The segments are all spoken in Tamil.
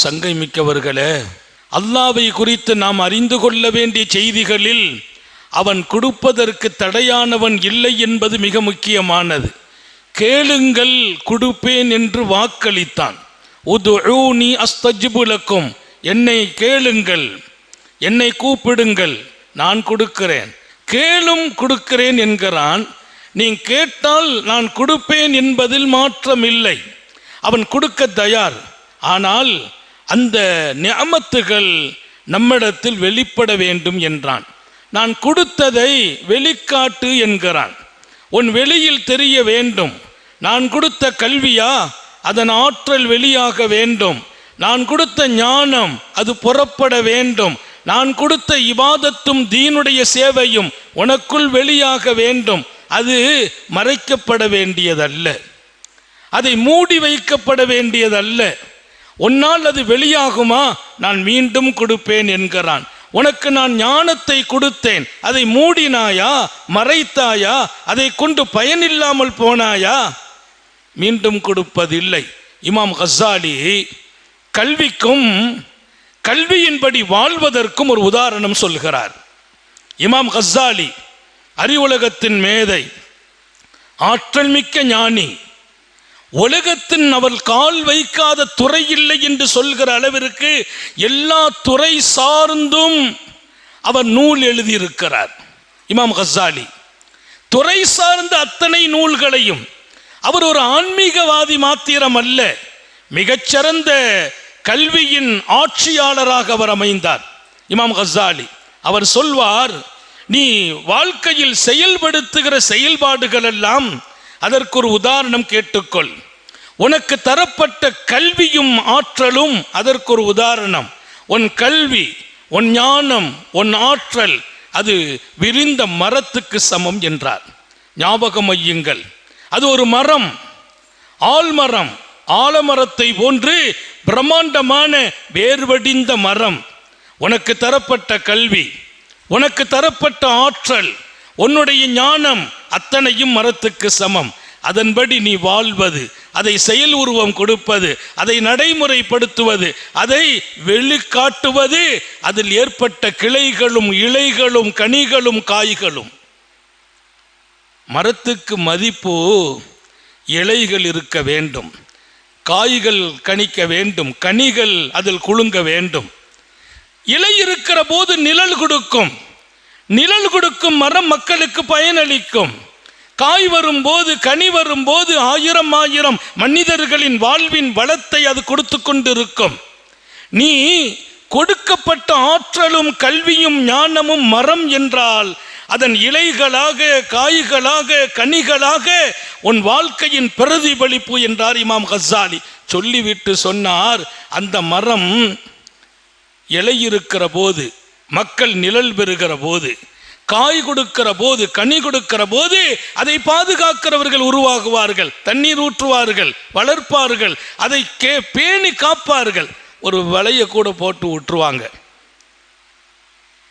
சங்கை மிக்கவர்களே அல்லாவை குறித்து நாம் அறிந்து கொள்ள வேண்டிய செய்திகளில் அவன் கொடுப்பதற்கு தடையானவன் இல்லை என்பது மிக முக்கியமானது. கேளுங்கள் கொடுப்பேன் என்று வாக்களித்தான். உதுஊனி அஸ்தஜிபுலக்கும் என்னை கேளுங்கள் என்னை கூப்பிடுங்கள் நான் கொடுக்கிறேன் கேளும் கொடுக்கிறேன் என்கிறான். நீ கேட்டால் நான் கொடுப்பேன் என்பதில் மாற்றமில்லை. அவன் கொடுக்க தயார். ஆனால் அந்த நியமத்துகள் நம்மிடத்தில் வெளிப்பட வேண்டும் என்றான். நான் கொடுத்ததை வெளிக்காட்டு என்கிறான். உன் வெளியில் தெரிய வேண்டும். நான் கொடுத்த கல்வியா? அதன் ஆற்றல் வெளியாக வேண்டும். நான் கொடுத்த ஞானம் அது புறப்பட வேண்டும். நான் கொடுத்த இபாதத்தும் தீனுடைய சேவையும் உனக்குள் வெளியாக வேண்டும். அது மறைக்கப்பட வேண்டியதல்ல. அதை மூடி வைக்கப்பட வேண்டியதல்ல. உன்னால் அது வெளியாகுமா? நான் மீண்டும் கொடுப்பேன் என்கிறான். உனக்கு நான் ஞானத்தை கொடுத்தேன். அதை மூடினாயா? மறைத்தாயா? அதை கொண்டு பயனில்லாமல் போனாயா? மீண்டும் கொடுப்பதில்லை. இமாம் ஹசாலி கல்விக்கும் கல்வியின்படி வாழ்வதற்கும் ஒரு உதாரணம் சொல்கிறார். இமாம் ஹசாலி அறிவுலகத்தின் மேதை ஆற்றல் மிக்க ஞானி உலகத்தின் அவள் கால் வைக்காத துறை இல்லை என்று சொல்கிற அளவிற்கு எல்லா துறை சார்ந்தும் அவர் நூல் எழுதியிருக்கிறார். இமாம் ஹசாலி துறை சார்ந்த அத்தனை நூல்களையும் அவர் ஒரு ஆன்மீகவாதி மாத்திரம் அல்ல மிகச்சிறந்த கல்வியின் ஆட்சியாளராக அவர் அமைந்தார். இமாம் ஹசாலி அவர் சொல்வார் நீ வாழ்க்கையில் செயல்படுத்துகிற செயல்பாடுகள் எல்லாம் அதற்கு ஒரு உதாரணம் கேட்டுக்கொள். உனக்கு தரப்பட்ட கல்வியும் ஆற்றலும் அதற்கு ஒரு உதாரணம். உன் கல்வி உன் ஞானம் உன் ஆற்றல் அது விரிந்த மரத்துக்கு சமம் என்றார். ஞாபகம் ஐயுங்கள். அது ஒரு மரம். ஆல்மரம் ஆலமரத்தை போன்று பிரம்மாண்டமான வேர்வடிந்த மரம். உனக்கு தரப்பட்ட கல்வி உனக்கு தரப்பட்ட ஆற்றல் உன்னுடைய ஞானம் அத்தனையும் மரத்துக்கு சமம். அதன்படி நீ வாழ்வது அதை செயல் உருவம் கொடுப்பது அதை நடைமுறைப்படுத்துவது அதை வெளிக்காட்டுவது அதில் ஏற்பட்ட கிளைகளும் இலைகளும் கனிகளும் காய்களும். மரத்துக்கு மதிப்பு இலைகள் இருக்க வேண்டும் காய்கள் கணிக்க வேண்டும் கனிகள் அதில் குலுங்க வேண்டும். இலை இருக்கிற போது நிழல் கொடுக்கும் நிழல் கொடுக்கும் மரம் மக்களுக்கு பயனளிக்கும். காய் வரும்போது கனி வரும்போது ஆயிரம் ஆயிரம் மனிதர்களின் வாழ்வின் வளத்தை அது கொடுத்து கொண்டிருக்கும். நீ கொடுக்கப்பட்ட ஆற்றலும் கல்வியும் ஞானமும் மரம் என்றால் அதன் இலைகளாக காய்களாக கனிகளாக உன் வாழ்க்கையின் பிரதிபலிப்பு என்றார் இமாம் ஹசாலி சொல்லிவிட்டு சொன்னார் அந்த மரம் இலை இருக்கிற போது மக்கள் நிழல் பெறுகிற போது காய் கொடுக்கிற போது கனி கொடுக்கிற போது அதை பாதுகாக்கிறவர்கள் உருவாகுவார்கள் தண்ணீர் ஊற்றுவார்கள் வளர்ப்பார்கள் அதை கே பேணி காப்பார்கள். ஒரு வலையை கூட போட்டு ஊற்றுவாங்க.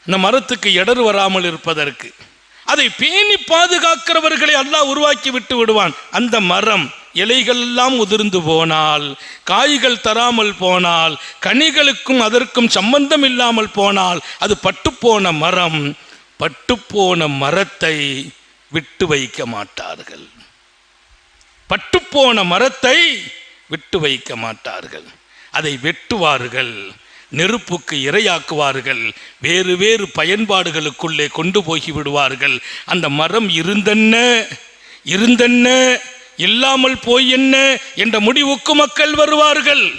இந்த மரத்துக்கு இடர் வராமல் இருப்பதற்கு. அதை பேணி பாதுகாக்கிறவர்களை அல்லாஹ் உருவாக்கி விட்டு விடுவான். அந்த மரம் இலைகள் எல்லாம் உதிர்ந்து போனால் காய்கள் தராமல் போனால் கனிகளுக்கும் அதற்கும் சம்பந்தம் இல்லாமல் போனால் அது பட்டுப்போன மரம். பட்டுப்போன மரத்தை விட்டு வைக்க மாட்டார்கள். பட்டுப்போன மரத்தை விட்டு வைக்க மாட்டார்கள். அதை வெட்டுவார்கள் நெருப்புக்கு இரையாக்குவார்கள் வேறு வேறு பயன்பாடுகளுக்குள்ளே கொண்டு போகி விடுவார்கள். அந்த மரம் இருந்தென்ன? இருந்தென்ன? இல்லாமல் போய் என்ன? என்ற முடிவுக்கு மக்கள் வருவார்கள்.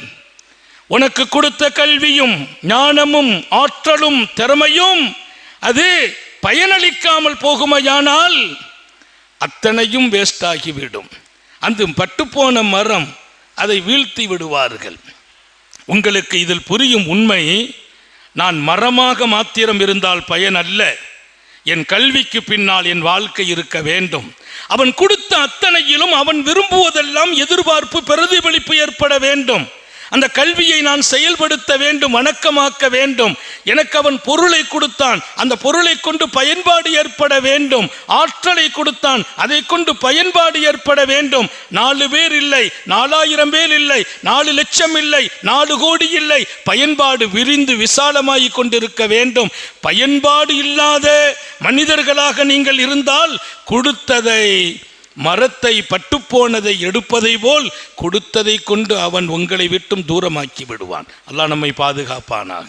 உனக்கு கொடுத்த கல்வியும் ஞானமும் ஆற்றலும் திறமையும் அது பயனளிக்காமல் போகுமையானால் அத்தனையும் வேஸ்ட் ஆகிவிடும் அந்த பட்டுப்போன மரம் அதை வீழ்த்தி விடுவார்கள். உங்களுக்கு இதில் புரியும் உண்மை நான் மரமாக மாத்திரம் இருந்தால் பயன் அல்ல என் கல்விக்கு பின்னால் என் வாழ்க்கை இருக்க வேண்டும். அவன் கொடுத்த அத்தனையிலும் அவன் விரும்புவதெல்லாம் எதிர்பார்ப்பு பிரதிபலிப்பு ஏற்பட வேண்டும். அந்த கல்வியை நான் செயல்படுத்த வேண்டும் வணக்கமாக்க வேண்டும். எனக்கு அவன் பொருளை கொடுத்தான். அந்த பொருளை கொண்டு பயன்பாடு ஏற்பட வேண்டும். ஆற்றலை கொடுத்தான். அதை கொண்டு பயன்பாடு ஏற்பட வேண்டும். நாலு பேர் இல்லை நாலாயிரம் பேர் இல்லை நாலு லட்சம் இல்லை நாலு கோடி இல்லை. பயன்பாடு விரிந்து விசாலமாகி கொண்டிருக்க வேண்டும். பயன்பாடு இல்லாத மனிதர்களாக நீங்கள் இருந்தால் கொடுத்ததை மரத்தை பட்டுப்போனதை எடுப்பதை போல் கொடுத்ததை கொண்டு அவன் உங்களை விட்டும் தூரமாக்கி விடுவான். அல்லாஹ் நம்மை பாதுகாப்பானாக.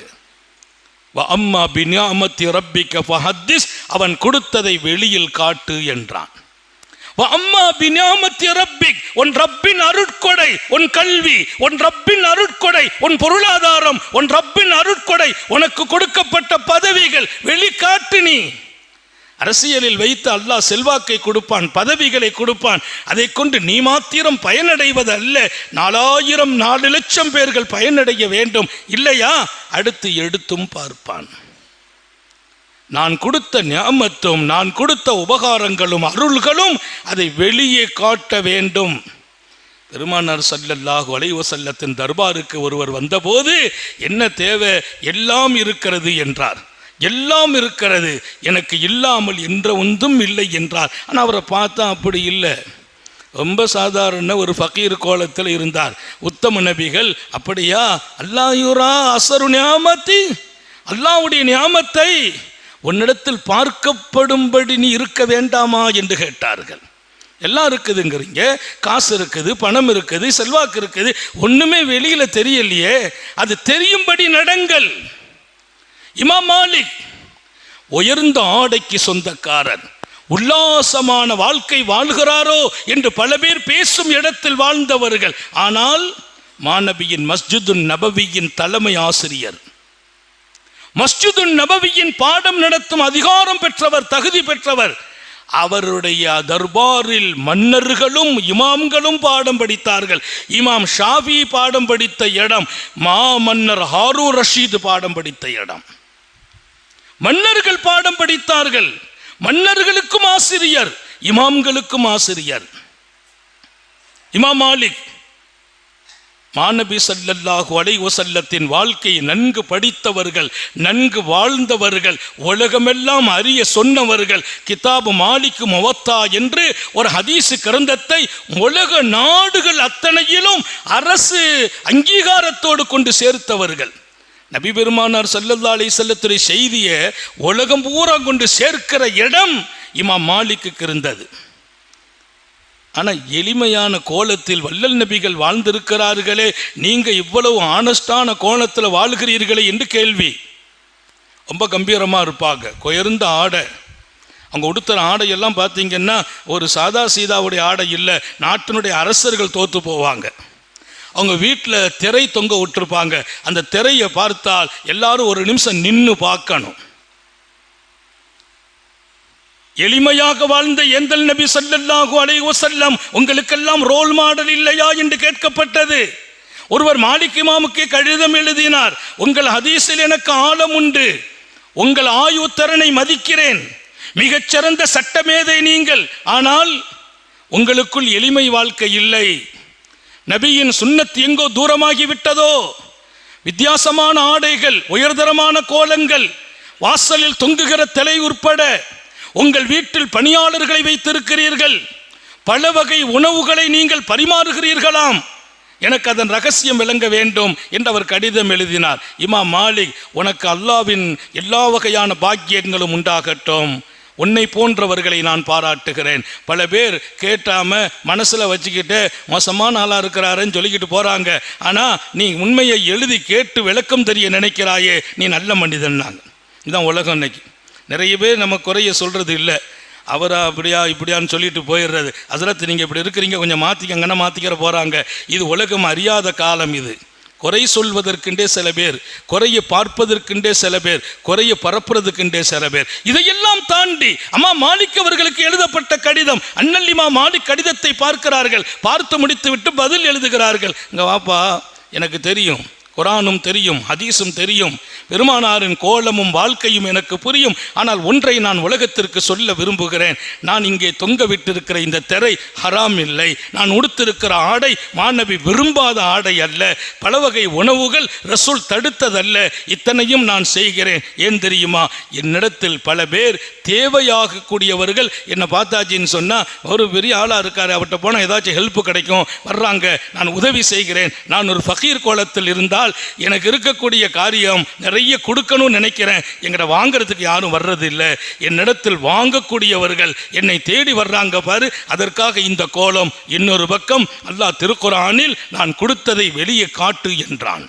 அம்மா பின்யாமத்தி ரப்பிக்க ஃபஹத்திஸ் அவன் கொடுத்ததை வெளியில் காட்டு என்றான். அம்மா பின்யாமத்தி ரப்பிக் உன் ரப்பின் அருட்கொடை உன் கல்வி உன் ரப்பின் அருட்கொடை உன் பொருளாதாரம் உன் ரப்பின் அருட்கொடை உனக்கு கொடுக்கப்பட்ட பதவிகள் வெளிக்காட்டு நீ. அரசியலில் வைத்து அல்லாஹ் செல்வாக்கை கொடுப்பான் பதவிகளை கொடுப்பான். அதை கொண்டு நீ மாத்திரம் பயனடைவது அல்ல நாலாயிரம் நாலு லட்சம் பேர்கள் பயனடைய வேண்டும். இல்லையா? அடுத்து எடுத்தும் பார்ப்பான். நான் கொடுத்த ஞாமத்தும் நான் கொடுத்த உபகாரங்களும் அருள்களும் அதை வெளியே காட்ட வேண்டும். பெருமானார் சல்லல்லாஹு அலைவசல்லத்தின் தர்பாருக்கு ஒருவர் வந்தபோது என்ன தேவை? எல்லாம் இருக்கிறது என்றார். எல்லாம் இருக்கிறது. எனக்கு இல்லாமல் என்ற ஒன்றும் இல்லை என்றார். ஆனால் அவரை பார்த்தா அப்படி இல்லை. ரொம்ப சாதாரண ஒரு ஃபக்கீர் கோலத்தில் இருந்தார். உத்தம நபிகள் அப்படியா? அல்லாயூரா அசரு ஞாமத்தி அல்லாவுடைய ஞாமத்தை உன்னிடத்தில் பார்க்கப்படும்படி நீ இருக்க வேண்டாமா? என்று கேட்டார்கள். எல்லாம் இருக்குதுங்கிறீங்க. காசு இருக்குது பணம் இருக்குது செல்வாக்கு இருக்குது. ஒன்றுமே வெளியில் தெரியலையே. அது தெரியும்படி நடங்கள். இமாம் மாலிக் உயர்ந்த ஆடைக்கு சொந்தக்காரன் உல்லாசமான வாழ்க்கை வாழ்கிறாரோ என்று பல பேர் பேசும் இடத்தில் வாழ்ந்தவர்கள். ஆனால் மாணவியின் மஸ்ஜிதுன் நபவியின் தலைமை ஆசிரியர் மஸ்ஜிதுன் நபவியின் பாடம் நடத்தும் அதிகாரம் பெற்றவர் தகுதி பெற்றவர் அவருடைய தர்பாரில் மன்னர்களும் இமாம்களும் பாடம் படித்தார்கள். இமாம் ஷாஃபி பாடம் படித்த இடம் மா மன்னர் ஹாரூ ரஷீது பாடம் படித்த இடம். மன்னர்கள் பாடம் படித்தார்கள். மன்னர்களுக்கும் ஆசிரியர் இமாம்களுக்கும் ஆசிரியர். இமாம் மாலிக் மாநபி சல்லல்லாஹு அலைவசல்லத்தின் வாழ்க்கையை நன்கு படித்தவர்கள் நன்கு வாழ்ந்தவர்கள் உலகமெல்லாம் அறிய சொன்னவர்கள் கிதாபு மாலிக்கு முவத்தா என்று ஒரு ஹதீசு கிரந்தத்தை உலக நாடுகள் அத்தனையிலும் அரசு அங்கீகாரத்தோடு கொண்டு சேர்த்தவர்கள். நபி பெருமானார் சல்லல்லா அலி செல்லத்துறை செய்தியை உலகம் பூரா கொண்டு சேர்க்கிற இடம் இமா மாலிக்கு இருந்தது. ஆனால் எளிமையான கோலத்தில் வள்ளல் நபிகள் வாழ்ந்திருக்கிறார்களே நீங்கள் இவ்வளவு ஆனஸ்டான கோலத்தில் வாழ்கிறீர்களே என்று கேள்வி. ரொம்ப கம்பீரமாக இருப்பாங்க. குயர்ந்த ஆடை. அவங்க உடுத்துற ஆடையெல்லாம் பார்த்தீங்கன்னா ஒரு சாதா சீதாவுடைய ஆடை இல்லை நாட்டினுடைய அரசர்கள் தோற்று போவாங்க. அவங்க வீட்டில் திரை தொங்க விட்டுருப்பாங்க. அந்த திரையை பார்த்தால் எல்லாரும் ஒரு நிமிஷம் நின்று பார்க்கணும். எளிமையாக வாழ்ந்த எந்தல் நபி சல்லல்லாஹு அலைஹி வஸல்லம் உங்களுக்கெல்லாம் ரோல் மாடல் இல்லையா என்று கேட்கப்பட்டது. ஒருவர் மாலிக் இமாமுக்கு கடிதம் எழுதினார். உங்கள் ஹதீஸில் எனக்கு ஆழம் உண்டு. உங்கள் ஆயுத்தரனை மதிக்கிறேன். மிகச்சிறந்த சட்டமேதை நீங்கள். ஆனால் உங்களுக்குள் எளிமை வாழ்க்கை இல்லை. நபியின் சுண்ணத் எங்கோ தூரமாகி விட்டதோ வித்தியாசமான ஆடைகள் உயர்தரமான கோலங்கள் வாசலில் தொங்குகிற தலை உட்பட உங்கள் வீட்டில் பணியாளர்களை வைத்திருக்கிறீர்கள். பல வகை உணவுகளை நீங்கள் பரிமாறுகிறீர்களாம். எனக்கு அதன் ரகசியம் விளங்க வேண்டும் என்று அவர் கடிதம் எழுதினார். இமா மாலிக் உனக்கு அல்லாவின் எல்லா வகையான பாக்கியங்களும் உண்டாகட்டும். உன்னை போன்றவர்களை நான் பாராட்டுகிறேன். பல பேர் கேட்டாம மனசுல வச்சுக்கிட்டு மோசமான ஆளா இருக்கிறாருன்னு சொல்லிக்கிட்டு போறாங்க. ஆனா நீ உண்மையை எழுதி கேட்டு விளக்கம் தெரிய நினைக்கிறாயே. நீ நல்ல மனிதன்னாங்க. இதுதான் உலகம் இன்னைக்கு. நிறைய பேர் நம்ம குறைய சொல்றது இல்லை. அவரா அப்படியா இப்படியான்னு சொல்லிட்டு போயிடுறது. அதில் நீங்கள் இப்படி இருக்கிறீங்க. கொஞ்சம் மாற்றிக்கங்கன்னா மாற்றிக்கிற போகிறாங்க இது உலகம் அறியாத காலம் இது. குறை சொல்வதற்குண்டே சில பேர் குறையை பார்ப்பதற்குண்டே சில பேர் குறையை பரப்புறதுக்குண்டே சில பேர். இதையெல்லாம் தாண்டி அம்மா மாலிக் அவர்களுக்கு எழுதப்பட்ட கடிதம் அண்ணல்லிமா மாலிக் கடிதத்தை பார்க்கிறார்கள். பார்த்து முடித்து விட்டு பதில் எழுதுகிறார்கள். இங்கே வாப்பா எனக்கு தெரியும். குரானும் தெரியும் ஹதீஸும் தெரியும். பெருமானாரின் கோலமும் வாழ்க்கையும் எனக்கு புரியும். ஆனால் ஒன்றை நான் உலகத்திற்கு சொல்ல விரும்புகிறேன். நான் இங்கே தொங்க விட்டிருக்கிற இந்த திரை ஹராம் இல்லை. நான் உடுத்திருக்கிற ஆடை மாணவி விரும்பாத ஆடை அல்ல. பல வகை உணவுகள் ரசூல் தடுத்ததல்ல. இத்தனையும் நான் செய்கிறேன். ஏன் தெரியுமா? என்னிடத்தில் பல பேர் தேவையாக கூடியவர்கள் என்னை பார்த்தாச்சின்னு சொன்னால் ஒரு பெரிய ஆளாக இருக்கார். அவர்கிட்ட போனால் ஏதாச்சும் ஹெல்ப் கிடைக்கும். வர்றாங்க. நான் உதவி செய்கிறேன். நான் ஒரு ஃபகீர் கோலத்தில் இருந்தால் எனக்கு இருக்கக்கூடிய காரியம் நிறைய கொடுக்கணும்னு நினைக்கிறேன். எங்கிட்ட வாங்குறதுக்கு யாரும் வர்றது இல்லை என்னிடத்தில் வாங்கக்கூடியவர்கள் என்னை தேடி வர்றாங்க பாரு. அதற்காக இந்த கோலம் இன்னொரு பக்கம் அல்லாஹ் திருக்குறானில் நான் கொடுத்ததை வெளியே காட்டு என்றான்.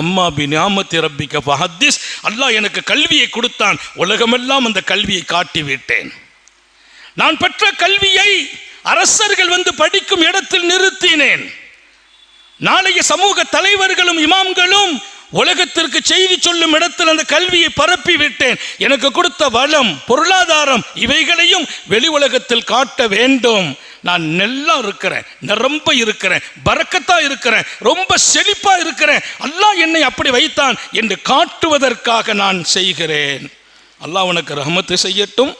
அம்மா பினாமத்தி ரப்பிக்க பஹத்திஸ் அல்லாஹ் எனக்கு கல்வியை கொடுத்தான். உலகமெல்லாம் அந்த கல்வியை காட்டி விட்டேன். நான் பெற்ற கல்வியை அரசர்கள் வந்து படிக்கும் இடத்தில் நிறுத்தினேன். நாளைய சமூக தலைவர்களும் இமாம்களும் உலகத்திற்கு செய்தி சொல்லும் இடத்தில் அந்த கல்வியை பரப்பி விட்டேன். எனக்கு கொடுத்த வளம் பொருளாதாரம் இவைகளையும் வெளி உலகத்தில் காட்ட வேண்டும். நான் நெல்லா இருக்கிறேன் நிரம்ப இருக்கிறேன் பறக்கத்தா இருக்கிறேன் ரொம்ப செழிப்பா இருக்கிறேன். அல்லாஹ் என்னை அப்படி வைத்தான் என்று காட்டுவதற்காக நான் செய்கிறேன். அல்லாஹ் உனக்கு ரஹமத்து செய்யட்டும்.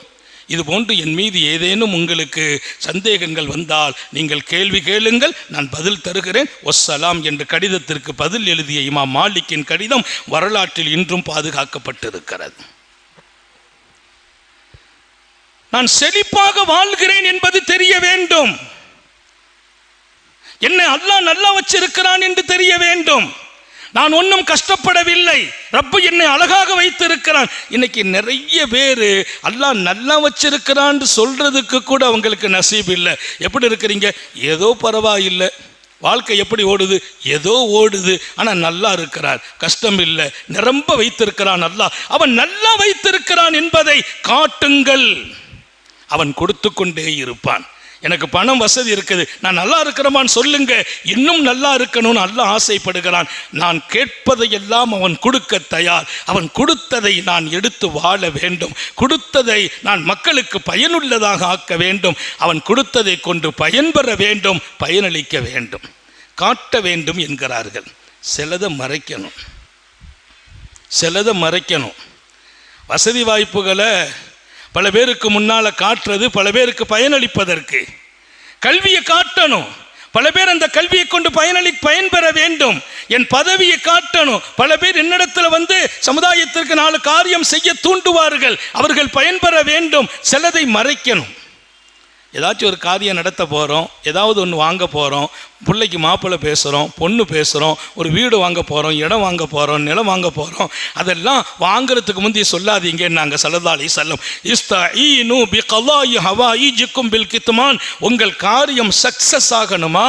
இது போன்று என் மீது ஏதேனும் உங்களுக்கு சந்தேகங்கள் வந்தால் நீங்கள் கேள்வி கேளுங்கள் நான் பதில் தருகிறேன். ஒஸ்ஸலாம் என்ற கடிதத்திற்கு பதில் எழுதிய இமாம் மாலிக்கின் கடிதம் வரலாற்றில் இன்றும் பாதுகாக்கப்பட்டிருக்கிறது. நான் செழிப்பாக வாழ்கிறேன் என்பது தெரிய வேண்டும். என்னை அல்லாஹ் நல்லா வச்சிருக்கிறான் என்று தெரிய வேண்டும். நான் ஒன்றும் கஷ்டப்படவில்லை. ரப்பு என்னை அழகாக வைத்திருக்கிறான். இன்னைக்கு நிறைய பேர் அல்லாஹ் நல்லா வச்சிருக்கிறான்னு சொல்றதுக்கு கூட அவங்களுக்கு நசீப் இல்லை. எப்படி இருக்கிறீங்க? ஏதோ பரவாயில்லை. வாழ்க்கை எப்படி ஓடுது? ஏதோ ஓடுது. ஆனால் நல்லா இருக்கிறார். கஷ்டம் இல்லை. நிரம்ப வைத்திருக்கிறான் அல்லாஹ். அவன் நல்லா வைத்திருக்கிறான் என்பதை காட்டுங்கள். அவன் கொடுத்து கொண்டே இருப்பான். எனக்கு பணம் வசதி இருக்குது. நான் நல்லா இருக்கிறமான்னு சொல்லுங்க. இன்னும் நல்லா இருக்கணும்னு அல்ல ஆசைப்படுகிறான். நான் கேட்பதையெல்லாம் அவன் கொடுக்க தயார். அவன் கொடுத்ததை நான் எடுத்து வாழ வேண்டும். கொடுத்ததை நான் மக்களுக்கு பயனுள்ளதாக ஆக்க வேண்டும். அவன் கொடுத்ததை கொண்டு பயன்பெற வேண்டும். பயனளிக்க வேண்டும். காட்ட வேண்டும் என்கிறார்கள். சிலதை மறைக்கணும். சிலதை மறைக்கணும். வசதி வாய்ப்புகளை பல பேருக்கு முன்னால் காட்டுறது பல பேருக்கு பயனளிப்பதற்கு. கல்வியை காட்டணும். பல பேர் அந்த கல்வியை கொண்டு பயனளி பயன்பெற வேண்டும். என் பதவியை காட்டணும். பல பேர் என்னிடத்தில் வந்து சமுதாயத்திற்கு நாலு காரியம் செய்ய தூண்டுவார்கள். அவர்கள் பயன்பெற வேண்டும். சிலதை மறைக்கணும். ஏதாச்சும் ஒரு காரியம் நடத்த போகிறோம் ஏதாவது ஒன்று வாங்க போகிறோம் பிள்ளைக்கு மாப்பிள்ளை பேசுகிறோம் பொண்ணு பேசுகிறோம் ஒரு வீடு வாங்க போகிறோம் இடம் வாங்க போகிறோம் நிலம் வாங்க போகிறோம் அதெல்லாம் வாங்குறதுக்கு முந்தைய சொல்லாதீங்க நாங்கள் சல்லதாலி செல்லும் இஸ்தா ஈ நூ பி கலாயி ஹவா ஈ ஜிக்கும் பில் கித்துமான் உங்கள் காரியம் சக்ஸஸ் ஆகணுமா?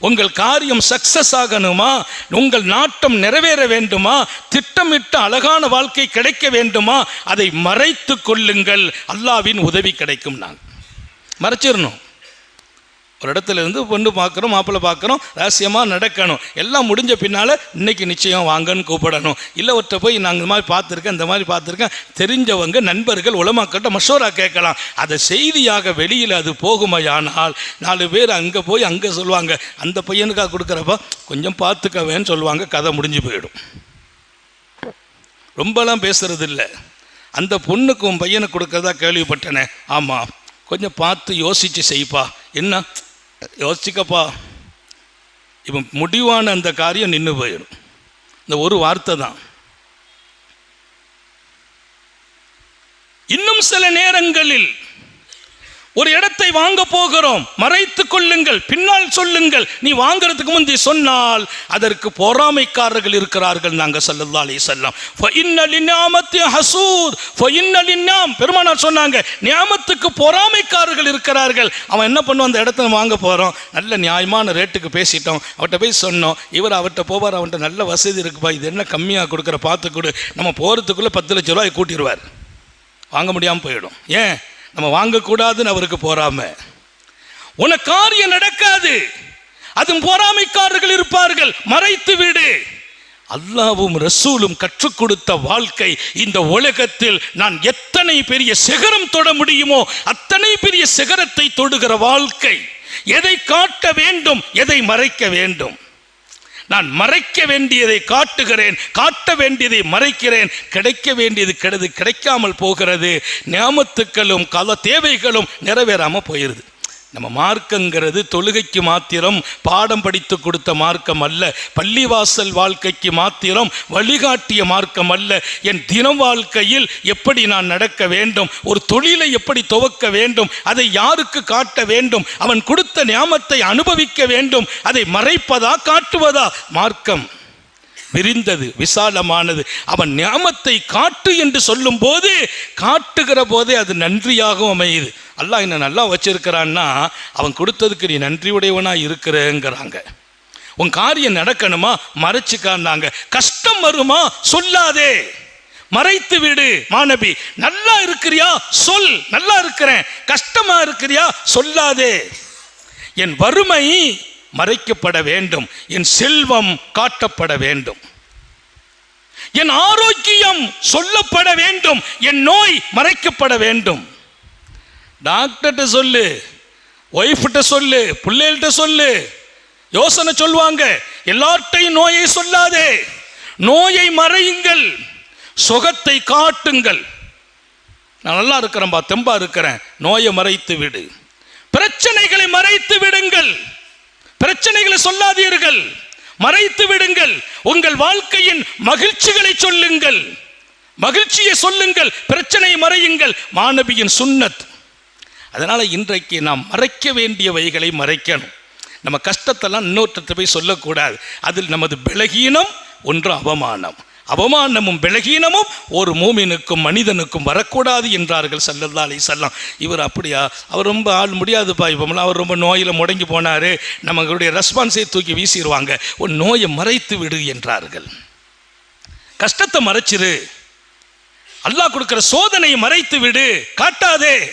உங்கள் காரியம் சக்சஸ் ஆகணுமா? உங்கள் நாட்டம் நிறைவேற வேண்டுமா? திட்டமிட்ட அழகான வாழ்க்கை கிடைக்க வேண்டுமா? அதை மறைத்து கொள்ளுங்கள். அல்லாவின் உதவி கிடைக்கும் நான் மறைச்சிடணும் ஒரு இடத்துல இருந்து பொண்ணு பார்க்குறோம் மாப்பிள்ளை பார்க்குறோம் ரகசியமாக நடக்கணும். எல்லாம் முடிஞ்ச பின்னால் இன்னைக்கு நிச்சயம் வாங்கன்னு கூப்பிடணும். இல்லை ஒருத்த போய் நாங்கள் இந்த மாதிரி பார்த்துருக்கேன் இந்த மாதிரி பார்த்துருக்கேன். தெரிஞ்சவங்க நண்பர்கள் உலமாக்கிட்ட மஷோரா கேட்கலாம். அதை செய்தியாக வெளியில் அது போகுமையானால் நாலு பேர் அங்கே போய் அங்கே சொல்லுவாங்க. அந்த பையனுக்காக கொடுக்குறப்ப கொஞ்சம் பார்த்துக்கவேன்னு சொல்லுவாங்க கதை முடிஞ்சு போயிடும். ரொம்பலாம் பேசுகிறது இல்லை அந்த பொண்ணுக்கும் உன் பையனுக்கு கொடுக்கறதா கேள்விப்பட்டனே. ஆமாம் கொஞ்சம் பார்த்து யோசித்து செய்ப்பா. என்ன? யோசிக்கப்பா. இப்போ முடிவான அந்த காரியம் நின்று போயிடும். இந்த ஒரு வார்த்தை தான். இன்னும் சில நேரங்களில் ஒரு இடத்தை வாங்க போகிறோம். மறைத்துக் கொள்ளுங்கள். பின்னால் சொல்லுங்கள். நீ வாங்கிறதுக்கு முந்தி சொன்னால் அதற்கு பொறாமைக்காரர்கள் இருக்கிறார்கள். நாங்க சல்லல்லா அலி செல்லாம் ஃபஇன்ன பெருமானார் சொன்னாங்க நியாமத்துக்கு பொறாமை பொறாமைக்காரர்கள் இருக்கிறார்கள். அவன் என்ன பண்ணுவான்? அந்த இடத்துல வாங்க போறோம். நல்ல நியாயமான ரேட்டுக்கு பேசிட்டோம். அவட்ட போய் சொன்னோம். இவர் அவர்கிட்ட போவார். அவன்கிட்ட நல்ல வசதி இருக்குப்பா. இது என்ன கம்மியாக கொடுக்குற? பார்த்து கொடு. நம்ம போகிறதுக்குள்ளே பத்து லட்ச ரூபாய் கூட்டிடுவார் வாங்க முடியாமல் போயிடும். ஏன்? நம்ம வாங்கக்கூடாதுன்னு அவருக்கு போறாம. உனக்கு காரியம் நடக்காது. அதுவும் பொறாமைக்காரர்கள் இருப்பார்கள். மறைத்து விடு. அல்லாவும் ரசூலும் கற்றுக் கொடுத்த வாழ்க்கை இந்த உலகத்தில் நான் எத்தனை பெரிய சிகரம் தொட முடியுமோ அத்தனை பெரிய சிகரத்தை தொடுகிற வாழ்க்கை. எதை காட்ட வேண்டும் எதை மறைக்க வேண்டும். நான் மறைக்க வேண்டியதை காட்டுகிறேன் காட்ட வேண்டியதை மறைக்கிறேன். கிடைக்க வேண்டியது கிடைது கிடைக்காமல் போகிறது. நியமத்துக்களும் கல தேவைகளும் நிறைவேறாமல் போயிருது. நம்ம மார்க்கங்கிறது தொழுகைக்கு மாத்திரம் பாடம் படித்து கொடுத்த மார்க்கம் அல்ல. பள்ளிவாசல் வாழ்க்கைக்கு மாத்திரம் வழிகாட்டிய மார்க்கம் அல்ல. என் தினம் வாழ்க்கையில் எப்படி நான் நடக்க வேண்டும் ஒரு தொழிலை எப்படி துவக்க வேண்டும் அதை யாருக்கு காட்ட வேண்டும் அவன் கொடுத்த ஞாபத்தை அனுபவிக்க வேண்டும் அதை மறைப்பதா காட்டுவதா? மார்க்கம் விரிந்தது விசாலமானது. அவன் ஞாபத்தை காட்டு என்று சொல்லும் போது காட்டுகிற போதே அது நன்றியாகவும் அமையுது. அல்லாஹ் என்ன நல்லா வச்சிருக்கிறான்னா அவன் கொடுத்ததுக்கு நீ நன்றியுடையவனாக இருக்கிறேங்கிறாங்க. உன் காரியம் நடக்கணுமா? மறைச்சிக்கான்னாங்க. கஷ்டம் வருமா? சொல்லாதே. மறைத்து விடு மாணவி. நல்லா இருக்கிறியா? சொல். நல்லா இருக்கிறேன். கஷ்டமா இருக்கிறியா? சொல்லாதே. என் வறுமை மறைக்கப்பட வேண்டும். என் செல்வம் காட்டப்பட வேண்டும். என் ஆரோக்கியம் சொல்லப்பட வேண்டும். என் நோய் மறைக்கப்பட வேண்டும். டாக்டர்கிட்ட சொல்லு ஒய்ஃப்கிட்ட சொல்லு பிள்ளைகள்கிட்ட சொல்லு. யோசனை சொல்லுவாங்க. எல்லார்ட்டையும் நோயை சொல்லாதே. நோயை மறையுங்கள். சுகத்தை காட்டுங்கள். நான் நல்லா இருக்கிறேன்பா தெம்பா இருக்கிறேன். நோயை மறைத்து விடு. பிரச்சனைகளை மறைத்து விடுங்கள். பிரச்சனைகளை சொல்லாதீர்கள். மறைத்து விடுங்கள். உங்கள் வாழ்க்கையின் மகிழ்ச்சிகளை சொல்லுங்கள். மகிழ்ச்சியை சொல்லுங்கள். பிரச்சனை மறையுங்கள். மாணவியின் சுன்னத் அதனால் இன்றைக்கு நாம் மறைக்க வேண்டியவைகளை மறைக்கணும். நம்ம கஷ்டத்தெல்லாம் இன்னொருத்த போய் சொல்லக்கூடாது. அதில் நமது பலகீனம் ஒன்று அவமானம். அவமானமும் பலகீனமும் ஒரு மூமினுக்கும் மனிதனுக்கும் வரக்கூடாது என்றார்கள் சல்லல்லா அலி செல்லாம் இவர் அப்படியா? அவர் ரொம்ப ஆள் முடியாதுப்பா இப்போம்லாம் அவர் ரொம்ப நோயில் முடங்கி போனார். நம்மளுடைய ரெஸ்பான்ஸை தூக்கி வீசிடுவாங்க ஒரு நோயை மறைத்து விடு என்றார்கள். கஷ்டத்தை மறைச்சிரு. அல்லாஹ் கொடுக்குற சோதனையை மறைத்து விடு. காட்டாதே.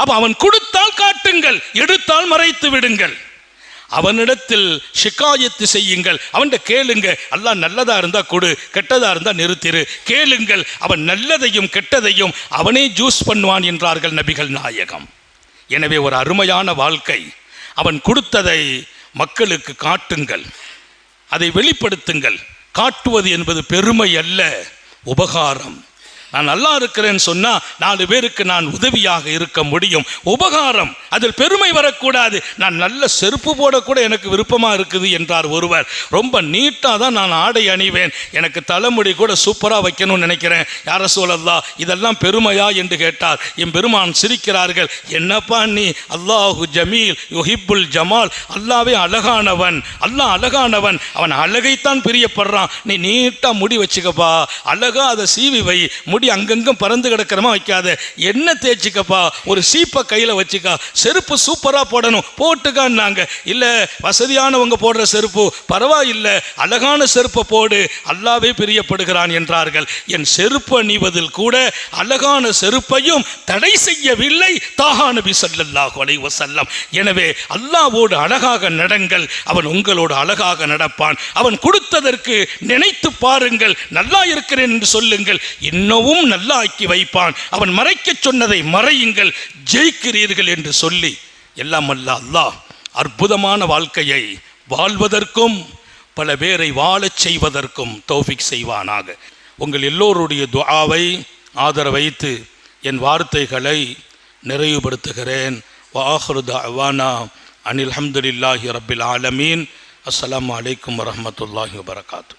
அப்ப அவன் கொடுத்தால் காட்டுங்கள் எடுத்தால் மறைத்து விடுங்கள். அவனிடத்தில் ஷிக்காயத்து செய்யுங்கள். அவன்கிட்ட கேளுங்க அல்லா நல்லதா இருந்தா கொடு கெட்டதா இருந்தா நிறுத்திரு. கேளுங்கள் அவன் நல்லதையும் கெட்டதையும் அவனே ஜூஸ் பண்ணுவான் என்றார்கள் நபிகள் நாயகம். எனவே ஒரு அருமையான வாழ்க்கை. அவன் கொடுத்ததை மக்களுக்கு காட்டுங்கள். அதை வெளிப்படுத்துங்கள். காட்டுவது என்பது பெருமை அல்ல உபகாரம். நான் நல்லா இருக்கிறேன்னு சொன்னா நாலு பேருக்கு நான் உதவியாக இருக்க முடியும். உபகாரம் அதில் பெருமை வரக்கூடாது. நான் நல்ல செருப்பு போடக்கூட எனக்கு விருப்பமா இருக்குது என்றார் ஒருவர். ரொம்ப நீட்டாக தான் நான் ஆடை அணிவேன். எனக்கு தலைமுடி கூட சூப்பராக வைக்கணும்னு நினைக்கிறேன். யார சூழல்லா இதெல்லாம் பெருமையா என்று கேட்டார். என் பெருமான் சிரிக்கிறார்கள். என்னப்பா நீ? அல்லாஹு ஜமீல் யுஹிப்புல் ஜமால். அல்லாவே அழகானவன். அல்லாஹ் அழகானவன். அவன் அழகைத்தான் பிரியப்படுறான். நீ நீட்டா முடி வச்சுக்கப்பா. அழகா அதை சீவி வை. முடி அங்கங்கும் பறந்து கிடக்கிறமா வைக்காத. என்ன தேய்ச்சிக்கப்பா? ஒரு சீப்பை கையில் வச்சுக்கா. செருப்பு சூப்பராக போடணும். போட்டுக்கான்னாங்க. இல்லை வசதியானவங்க போடுற செருப்பு. பரவாயில்லை. அழகான செருப்பை போடு. அல்லாவே பிரியப்படுகிறான் என்றார்கள். என் செருப்பு அணிவதில் கூட அழகான செருப்பையும் தடை செய்யவில்லை. தாஹா நபி ஸல்லல்லாஹு அலைஹி வஸல்லம். எனவே அல்லாவோடு அழகாக நடங்கள். அவன் உங்களோடு அழகாக நடப்பான். அவன் கொடுத்ததற்கு நினைத்து பாருங்கள். நல்லா இருக்கிறேன் என்று சொல்லுங்கள். இன்னமும் நல்லா ஆக்கி வைப்பான். அவன் மறைக்கச் சொன்னதை மறையுங்கள் ஜெயிக்கிறீர்கள் என்று சொல்லி எல்லாம் அல்ல அல்லாஹ் அற்புதமான வாழ்க்கையை வாழ்வதற்கும் பல பேரை வாழச் செய்வதற்கும் தௌஃபிக் செய்வானாக. உங்கள் எல்லோருடைய துஆவை ஆதரவைத்து என் வார்த்தைகளை நிறைவுபடுத்துகிறேன். வாஹருத் அவானா அனில் அஹமதுல்லாஹி ரபில் ஆலமீன். அஸ்லாம் அலைக்கும் வரமத்துல்லாஹி வபரகாத்து.